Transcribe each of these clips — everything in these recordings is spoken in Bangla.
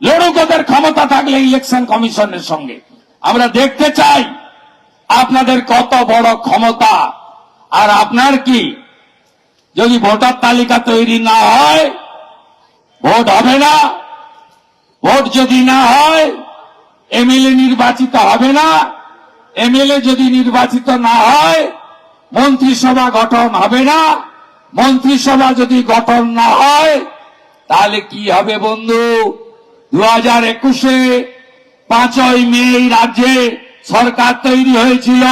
লড়ুক ওদের ক্ষমতা থাকলে ইলেকশন কমিশনের সঙ্গে। আমরা দেখতে চাই আপনাদের কত বড় ক্ষমতা। আর আপনার কি? যদি ভোটার তালিকা তৈরি না হয়, ভোট হবে না। ভোট যদি না হয় এমএলএ নির্বাচিত হবে না। এমএলএ যদি নির্বাচিত না হয়, মন্ত্রিসভা গঠন হবে না। মন্ত্রিসভা যদি গঠন না হয়, তাহলে কি হবে বন্ধু? দু হাজার একুশে পাঁচই মে রাজ্যে সরকার তৈরি হয়েছিল।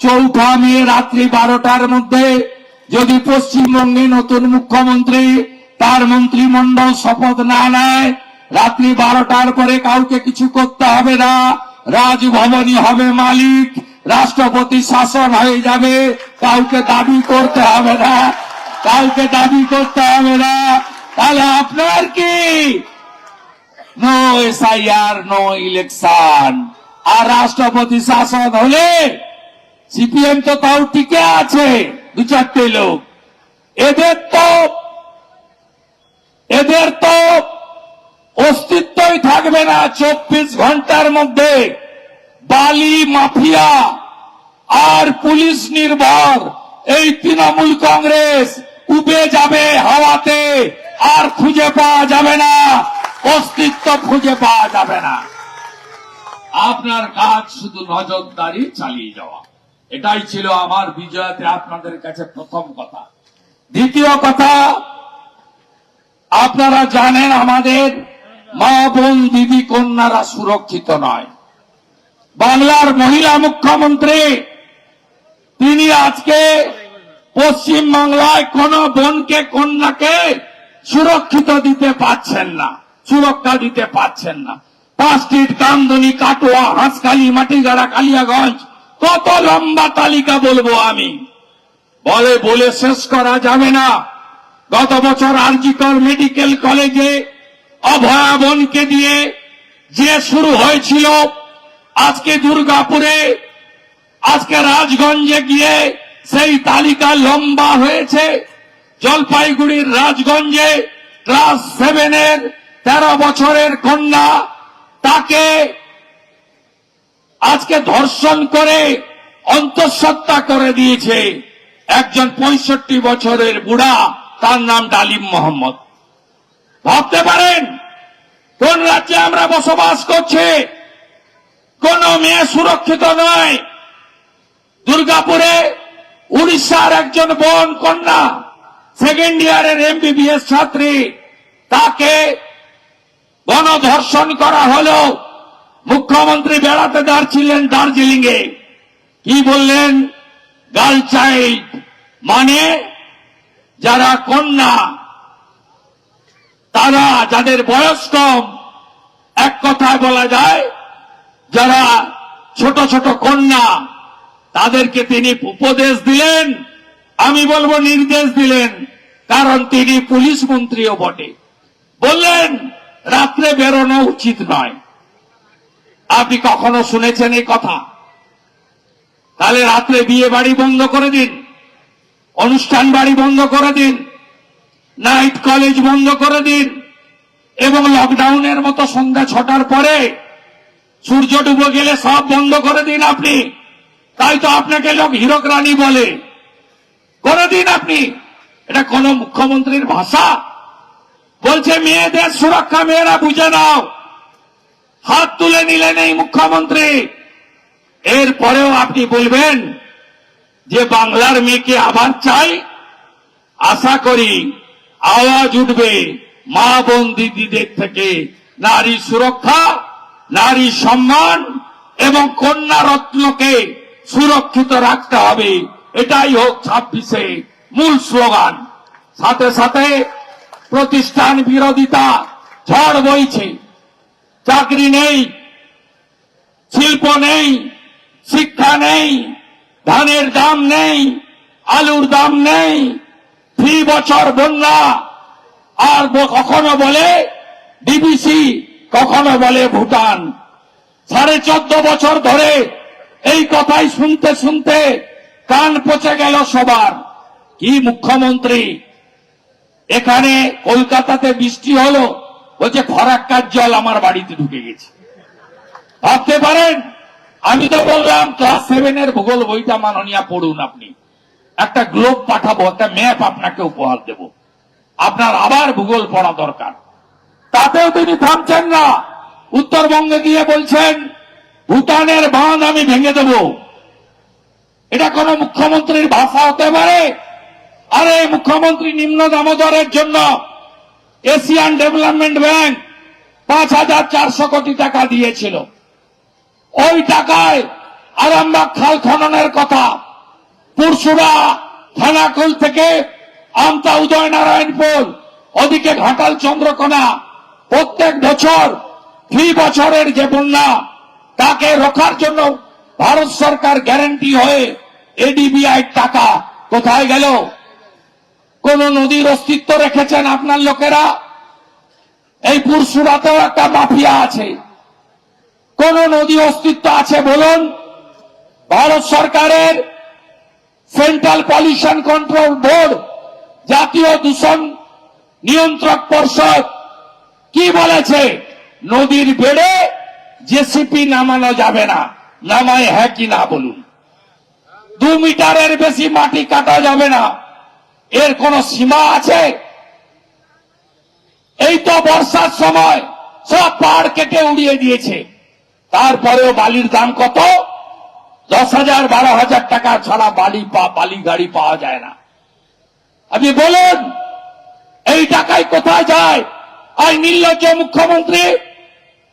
চৌঠা মে রাত্রি বারোটার মধ্যে যদি পশ্চিমবঙ্গে নতুন মুখ্যমন্ত্রী, তার মন্ত্রিমণ্ডল শপথ না নেয়, রাত্রি বারোটার পরে কাউকে কিছু করতে হবে না। রাজভবনই হবে মালিক, রাষ্ট্রপতি শাসন হয়ে যাবে, কাউকে দাবি করতে হবে না, কাউকে দাবি করতে হবে না। তাহলে আপনার কি? No no election. আর রাষ্ট্রপতি শাসন হলে সিপিএম তো তাও টিকে আছে, দু চারটে লোক। এদের তো এদের তো অস্তিত্বই থাকবে না চব্বিশ ঘণ্টার মধ্যে। বালি, মাফিয়া আর পুলিশ নির্ভর। এই তৃণমূল কংগ্রেস উবে যাবে হাওয়াতে, আর খুঁজে পাওয়া যাবে না। অস্তিত্ব খুঁজে পাওয়া যাবে না। আপনার কাজ শুধু নজরদারি চালিয়ে যাওয়া। এটাই ছিল আমার বিজয়াতে আপনাদের কাছে প্রথম কথা। দ্বিতীয় কথা, আপনারা জানেন আমাদের মা বোন, দিদি, কন্যারা সুরক্ষিত নয়। বাংলার মহিলা মুখ্যমন্ত্রী, তিনি আজকে পশ্চিম বাংলায় কোন বোনকে, কন্যাকে সুরক্ষিত দিতে পারছেন না। সুরক্ষা দিতে পারছেন না। পাঁচ স্ট্রিট কামদনি, কাটোয়া, হাঁসখালি, মাটিগাড়া, কালিয়াগঞ্জ, কত লম্বা তালিকা বলব আমি। বলে বলে শেষ করা যাবে না। গত বছর আরজিকর মেডিকেল কলেজে অভয়া বোনকে দিয়ে যে শুরু হয়েছিল, আজকে দুর্গাপুরে, আজকে রাজগঞ্জে গিয়ে সেই তালিকা লম্বা হয়েছে। জলপাইগুড়ির রাজগঞ্জে, ক্লাস সেভেনের তেরো বছরের কন্যা তাকে আজকে ধর্ষণ করে অন্তঃসত্ত্বা করে দিয়েছে একজন পঁয়ষট্টি বছরের বুড়া, তার নাম ডালিম মোহাম্মদ। ভাবতে পারেন, কোন রাজ্যে আমরা বসবাস করছি? কোন মেয়ে সুরক্ষিত নয়। দুর্গাপুরে উড়িষ্যার একজন বোন কন্যা, সেকেন্ড ইয়ারের এমবিবিএস ছাত্রী, তাকে গণধর্ষণ করা হলো মুখ্যমন্ত্রী বেড়াতে দাঁড়ছিলেন দার্জিলিং এ কি বললেন? গার্ল চাইল্ড মানে যারা কন্যা, তারা যাদের বয়স কম, এক কথায় বলা যায়, যারা ছোট ছোট কন্যা, তাদেরকে তিনি উপদেশ দিলেন, আমি বলব নির্দেশ দিলেন, কারণ তিনি পুলিশ মন্ত্রীও বটে। বললেন রাত্রে বেরোনো উচিত নয়। আপনি কখনো শুনেছেন এই কথা? তাহলে রাত্রে বিয়ে বাড়ি বন্ধ করে দিন, অনুষ্ঠান বাড়ি বন্ধ করে দিন, নাইট কলেজ বন্ধ করে দিন, এবং লকডাউনের মতো সন্ধ্যা ছটার পরে সূর্য ডুবে গেলে সব বন্ধ করে দিন আপনি। তাই তো আপনাকে লোক হীরক রানী বলে। করে দিন আপনি। এটা কোন মুখ্যমন্ত্রীর ভাষা। বলছে, মেয়েদের সুরক্ষা মেয়েরা বুঝে নাও। হাত তুলে নিলেন এই মুখ্যমন্ত্রী। এরপরেও আপনি বলবেন যে, বাংলার মেয়েকে আবার চাই? আশা করি আওয়াজ উঠবে মা বোন দিদিদের থেকে। নারী সুরক্ষা, নারী সম্মান এবং কন্যা রত্নকে সুরক্ষিত রাখতে হবে। এটাই হোক ছাব্বিশে মূল স্লোগান। সাথে সাথে প্রতিষ্ঠান বিরোধিতা, ঝড় বইছে। চাকরি নেই, শিল্প নেই, শিক্ষা নেই, ধানের দাম নেই, আলুর দাম নেই, ফি বছর বন্যা। আর কখনো বলে ডিবিসি, কখনো বলে ভুটান। সাড়ে চোদ্দ বছর ধরে এই কথাই শুনতে শুনতে কান পচে গেল সবার। কি মুখ্যমন্ত্রী? এখানে কলকাতাতে বৃষ্টি হলো, বলছে, ফরাক্কার জল আমার বাড়িতে ঢুকে গেছে। ভাবতে পারেন? আমি তো বললাম ক্লাস সেভেনের ভূগোল বইটা মাননীয় পড়ুন আপনি। একটা গ্লোব পাঠাবো, একটা ম্যাপ আপনাকে উপহার দেব। আপনার আবার ভূগোল পড়া দরকার। তাতেও তিনি থামছেন না। উত্তরবঙ্গে গিয়ে বলছেন, ভুটানের বাঁধ আমি ভেঙে দেব। এটা কোন মুখ্যমন্ত্রীর ভাষা হতে পারে? আরে, মুখ্যমন্ত্রী নিম্ন দামোদরের জন্য এশিয়ান ডেভেলপমেন্ট ব্যাংক পাঁচ হাজার চারশো কোটি টাকা দিয়েছিল। ওই টাকায় আরামবাগ খাল খননের কথা, পুরসুরা থানাকুল থেকে আমতা উদয়নারায়ণপুর ওদিকে ঘাটাল চন্দ্রকোনা, প্রত্যেক বছর, ফি বছরের যে বন্যা, তাকে রক্ষার জন্য ভারত সরকার গ্যারান্টি হয়ে এডিবিআই টাকা কোথায় গেল? কোন নদীর অস্তিত্ব রেখেছেন আপনার লোকেরা? এই পুরসুরাতেও একটা মাফিয়া আছে। কোন নদী অস্তিত্ব আছে বলুন? ভারত সরকারের সেন্ট্রাল পলিউশন কন্ট্রোল বোর্ড জাতীয় দূষণ নিয়ন্ত্রক পর্ষদ, কি বলেছে? নদীর বেড়ে জেসিপি নামানো যাবে না। নামায় হ্যাঁ কি না বলুন? দু মিটারের বেশি মাটি কাটা যাবে না। এর কোন সীমা আছে? এই তো বর্ষার সময় সব পাহাড় কেটে উড়িয়ে দিয়েছে। তারপরেও বালির দাম কত? দশ হাজার, বারো হাজার টাকা ছাড়া বালি বালি গাড়ি পাওয়া যায় না। আপনি বলুন, এই টাকায় কোথায় যায়? আর নির্লজ্জ মুখ্যমন্ত্রী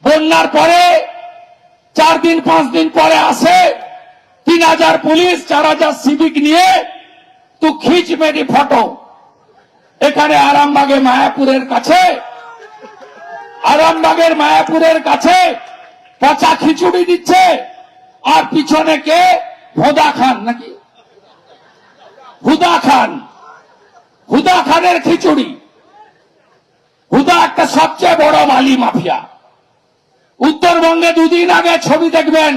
বন্যার পরে, চার দিন, পাঁচ দিন পরে আসে, তিন হাজার পুলিশ, চার হাজার সিভিক নিয়ে তু খিচ মেরি ফটো এখানে আরামবাগে মায়াপুরের কাছে আরামবাগের মায়াপুরের কাছে পচা খিচুড়ি দিচ্ছে আর পিছনে কে ভোদা খান নাকি হুদা খান হুদা খানের খিচুড়ি হুদা একটা সবচেয়ে বড় মালি মাফিয়া। উত্তরবঙ্গে দুদিন আগে ছবি দেখবেন,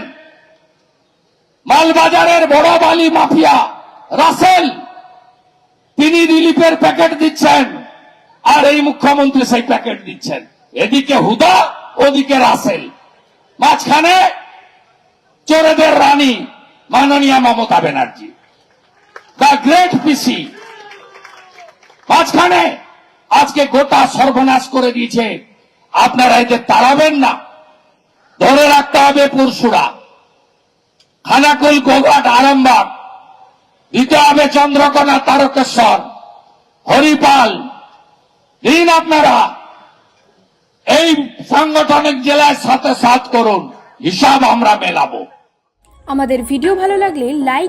মালবাজারের বড় বালি মাফিয়া, রাসেল। তিনি রিলিফের প্যাকেট দিচ্ছেন। আর এই মুখ্যমন্ত্রী সেই প্যাকেট দিচ্ছেন। এদিকে হুদা, ওদিকে রাসেল। মাঝখানে চোরেদের রানী মাননীয় মমতা ব্যানার্জি। দ্য গ্রেট পিসি। মাঝখানে আজকে গোটা সর্বনাশ করে দিয়েছে। আপনারা এদের তাড়াবেন না। ধরে রাখতে হবে পুরসুরা। খানাকুল, গোঘাট, আরামবাগ। দিতে হবে চন্দ্রকোনা তারকেশ্বর, হরিপাল, দিন আপনারা এই সাংগঠনিক জেলায় সাথে সাথ করুন, হিসাব আমরা মেলাবো। আমাদের ভিডিও ভালো লাগলে লাইক